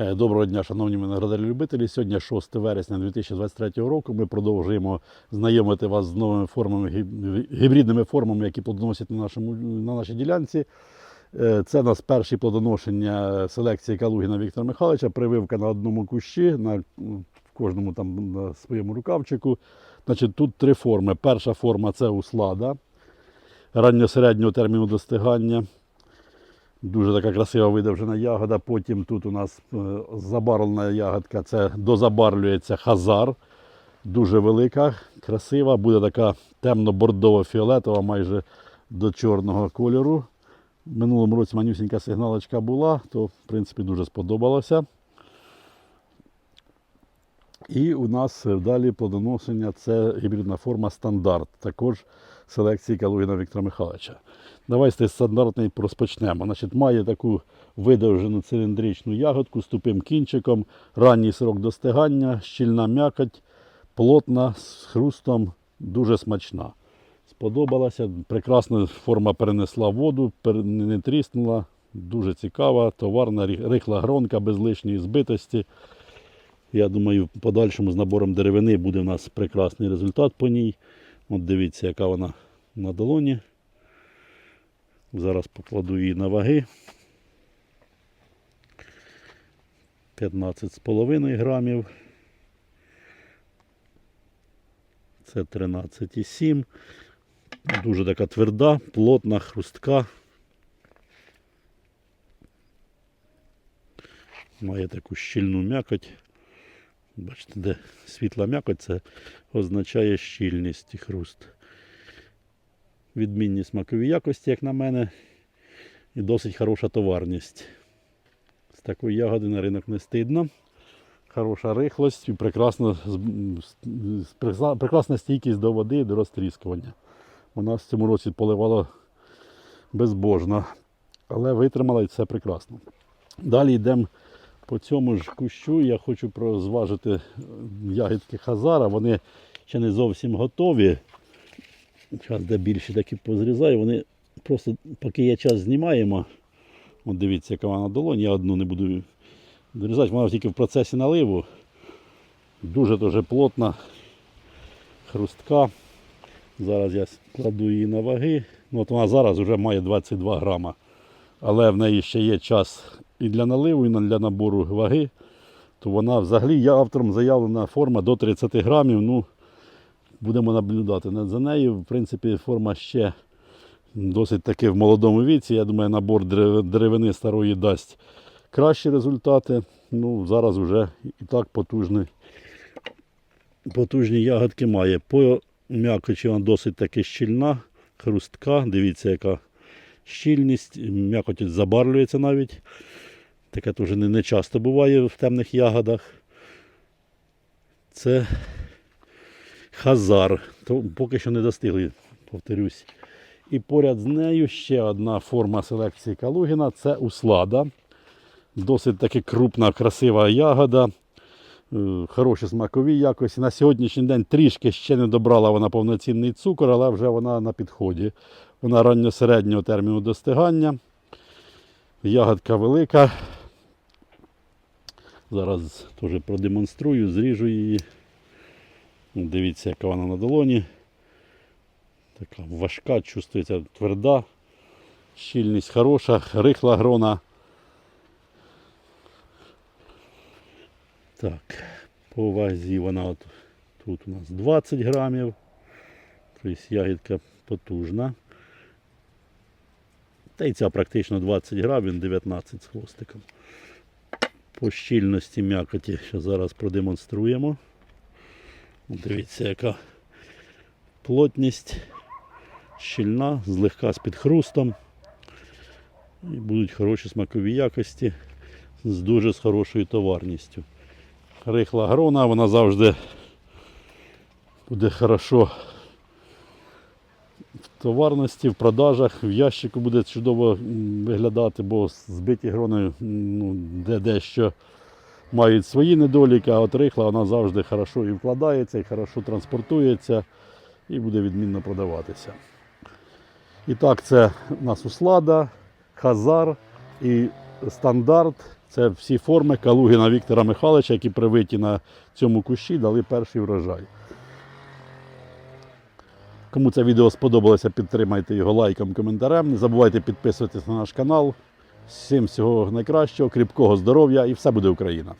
Е, Доброго дня, шановні виноградарі-любителі. Сьогодні 6 вересня 2023 року. Ми продовжуємо знайомити вас з новими формами, гібридними формами, які плодоносять на, нашому, на нашій ділянці. Е, Це у нас перші плодоношення селекції Калугіна Віктора Михайловича. Прививка на одному кущі, на в кожному там на своєму рукавчику. Значить, тут три форми. Перша форма це услада ранньо-середнього терміну достигання. Дуже така красива видовжена ягода. Потім тут у нас забарлена забарвлена ягодка, це дозабарлюється хазар. Дуже велика, красива, буде така темно-бордово-фіолетова, майже до чорного кольору. В минулому році манюсінька сигналочка була, то в принципі дуже сподобалося. І у нас е, далі плодоношення це гібридна форма стандарт, також селекції Калугіна Віктора Михайловича. Давайте стандартний розпочнемо. Значить, має таку видовжену циліндричну ягодку з тупим кінчиком, ранній срок достигання, щільна м'якоть, плотна, з хрустом, дуже смачна. Сподобалася, прекрасна форма перенесла воду, не тріснула, дуже цікава, товарна, рихла гронка без лишньої збитості. Я думаю, в подальшому з набором деревини буде в нас прекрасний результат по ній. От дивіться, яка вона на долоні. Зараз покладу її на ваги. 15,5 грамів. Це 13,7. Дуже така тверда, плотна, хрустка. Має таку щільну м'якоть. Бачите, де світла м'якоть, це означає щільність і хруст. Відмінні смакові якості, як на мене, і досить хороша товарність. З такої ягоди на ринок не стидно. Хороша рихлость і прекрасна, прекрасна стійкість до води і до розтріскування. Вона в цьому році поливала безбожно, але витримала і це прекрасно. Далі йдемо по цьому ж кущу. Я хочу розважити е, ягідки Хазара. Вони ще не зовсім готові. Зараз де більше такі позрізаю. Вони просто, поки є час, знімаємо. От дивіться, яка вона на долоні. Я одну не буду дорізати, вона тільки в процесі наливу. Дуже дуже плотна, хрустка. Зараз я кладу її на ваги. Ну, от вона зараз вже має 22 грама. Але в неї ще є час і для наливу, і для набору ваги. То вона взагалі є автором заявлена форма до 30 грамів. Ну, будемо наблюдати за нею. В принципі, форма ще досить таки в молодому віці. Я думаю, набор деревини старої дасть кращі результати. Ну, зараз вже і так потужний, потужні ягодки має. По м'якочі вона досить таки щільна, хрустка. Дивіться, яка щільність, м'якоть забарвлюється навіть. Таке теж не, не часто буває в темних ягодах. Це Хазар. То поки що не достигли, повторюсь. І поряд з нею ще одна форма селекції Калугіна це услада. Досить таки крупна, красива ягода. е, Хороші смакові якості. На сьогоднішній день трішки ще не добрала вона повноцінний цукор, але вже вона на підході. Вона ранньо-середнього терміну достигання. Ягодка велика. Зараз теж продемонструю, зріжу її. Дивіться, яка вона на долоні. Така важка, чувствується тверда, щільність хороша, рихла грона. Так, по вазі вона от, тут у нас 20 грамів. Тобто ягідка потужна. Та й ця практично 20 грамів, 19 з хвостиком. По щільності м'якоті, що зараз продемонструємо. Дивіться, яка плотність щільна, злегка з підхрустом. І будуть хороші смакові якості з дуже з хорошою товарністю. Рихла грона, вона завжди буде хорошо товарності, в продажах, в ящику буде чудово виглядати, бо збиті грони ну, де дещо мають свої недоліки, а от рихла вона завжди хорошо і вкладається, і хорошо транспортується і буде відмінно продаватися. І так, це у нас услада, хазар і стандарт Це всі форми Калугіна Віктора Михайловича, які привиті на цьому кущі, дали перший врожай. Кому це відео сподобалося, підтримайте його лайком, коментарем. Не забувайте підписуватись на наш канал. Всім всього найкращого, кріпкого здоров'я і все буде Україна!